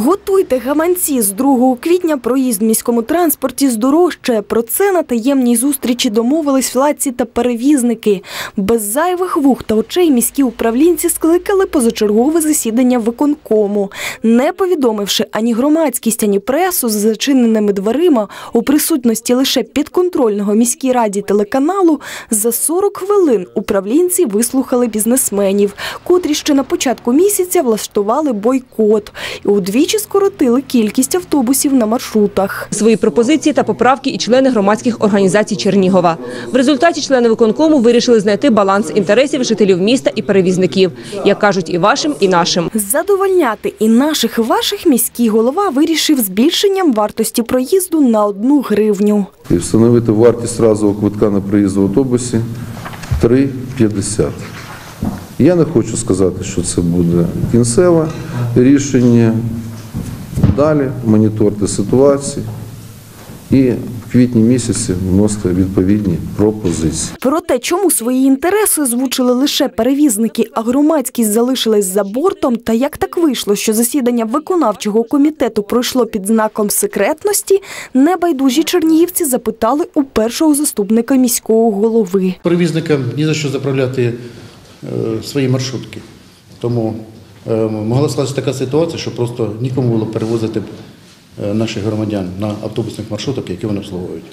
Готуйте гаманці з 2 квітня. Проїзд в міському транспорті здорожчає. Про це на таємній зустрічі домовились владці та перевізники. Без зайвих вух та очей міські управлінці скликали позачергове засідання виконкому, не повідомивши ані громадськість, ані пресу з зачиненими дверима у присутності лише підконтрольного міській раді телеканалу. За 40 хвилин управлінці вислухали бізнесменів, котрі ще на початку місяця влаштували бойкот і удвічі скоротили кількість автобусів на маршрутах. Свої пропозиції та поправки і члени громадських організацій Чернігова. В результаті члени виконкому вирішили знайти баланс інтересів жителів міста і перевізників, як кажуть, і вашим, і нашим. Задовольняти і наших, і ваших міський голова вирішив збільшенням вартості проїзду на одну гривню. і встановити вартість разового квитка на проїзд в автобусі 3,50. Я не хочу сказати, що це буде кінцеве рішення. Далі моніторте ситуацію і в квітні місяці вносити відповідні пропозиції. Про те, чому свої інтереси озвучили лише перевізники, а громадськість залишилась за бортом, та як так вийшло, що засідання виконавчого комітету пройшло під знаком секретності, небайдужі чернігівці запитали у першого заступника міського голови. Перевізникам ні за що заправляти е, свої маршрутки. Тому могла скластися така ситуація, що просто нікому було перевозити е, наших громадян на автобусних маршрутах, які вони обслуговують.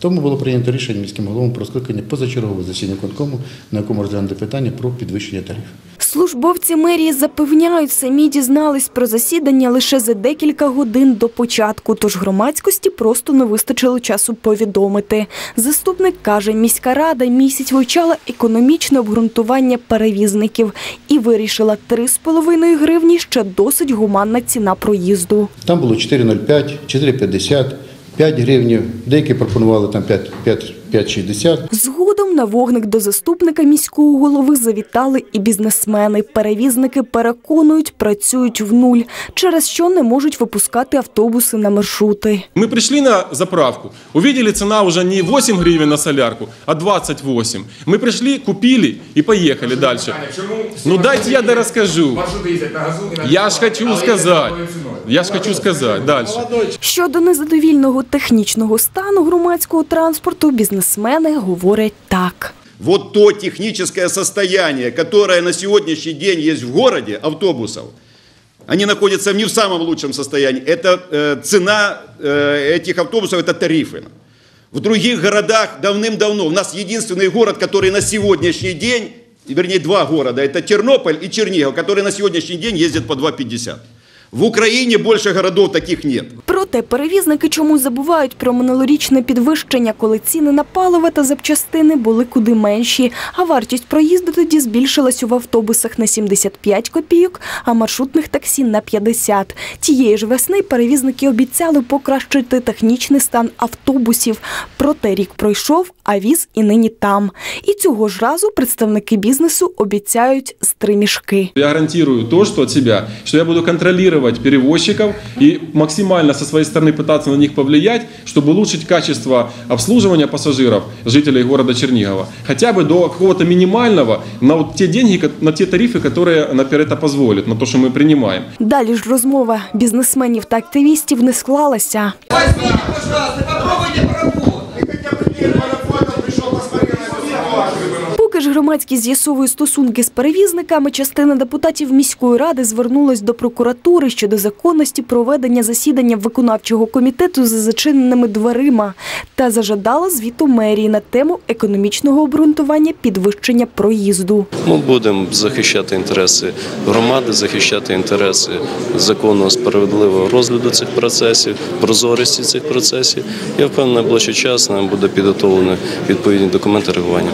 Тому було прийнято рішення міським головам про скликання позачергового засідання конкому, на якому розглянути питання про підвищення тарифів. Службовці мерії запевняють, самі дізнались про засідання лише за декілька годин до початку, тож громадськості просто не вистачило часу повідомити. Заступник каже, міська рада місяць вивчала економічне обґрунтування перевізників і вирішила 3,5 гривні ще досить гуманна ціна проїзду. Там було 4,05, 4,50, 5 гривнів, деякі пропонували там 5, 5, 5,60. Згодом на вогник до заступника міського голови завітали і бізнесмени. Перевізники переконують, працюють в нуль, через що не можуть випускати автобуси на маршрути. Мы пришли на заправку, увидели цена уже не 8 гривен на солярку, а 28. Мы пришли, купили и поехали дальше. Ну дайте я і на Я ж хочу ціною? Я ж хочу сказать дальше. Щодо незадовільного технічного стану громадського транспорту, бізнесмени говорять так. Вот то техническое состояние, которое на сегодняшний день есть в городе автобусов, они находятся не в самом лучшем состоянии. Это э, цена э, этих автобусов, это тарифы. В других городах давным-давно, у нас единственный город, который на сегодняшний день, вернее два города, это Тернополь и Чернигов, которые на сегодняшний день ездят по 2,50. В Украине больше городов таких нет. Проте перевізники чомусь забувають про минулорічне підвищення, коли ціни на паливо та запчастини були куди менші, а вартість проїзду тоді збільшилась в автобусах на 75 копійок, а маршрутних таксі на 50. Тієї ж весни перевізники обіцяли покращити технічний стан автобусів. Проте рік пройшов, а віз і нині там. І цього ж разу представники бізнесу обіцяють стримішки. Я гарантирую то, что от себя, что я буду контролировать перевозчиков и максимально своей стороны пытаться на них повлиять, чтобы улучшить качество обслуживания пассажиров, жителей города Чернигова, хотя бы до какого-то минимального, на вот те деньги, ко- на те тарифы, которые наперед это позволят, на то, что мы принимаем. Далі ж розмова бізнесменів та активістів не склалася. Возьмите, пожалуйста, попробуйте поработать. Громадськість з'ясовує стосунки з перевізниками, частина депутатів міської ради звернулась до прокуратури щодо законності проведення засідання виконавчого комітету за зачиненими дверима та зажадала звіту мерії на тему економічного обґрунтування підвищення проїзду. Ми будемо захищати інтереси громади, захищати інтереси законного справедливого розгляду цих процесів, прозорості цих процесів. Я впевнений, найближчий час нам буде підготовлено відповідні документи реагування.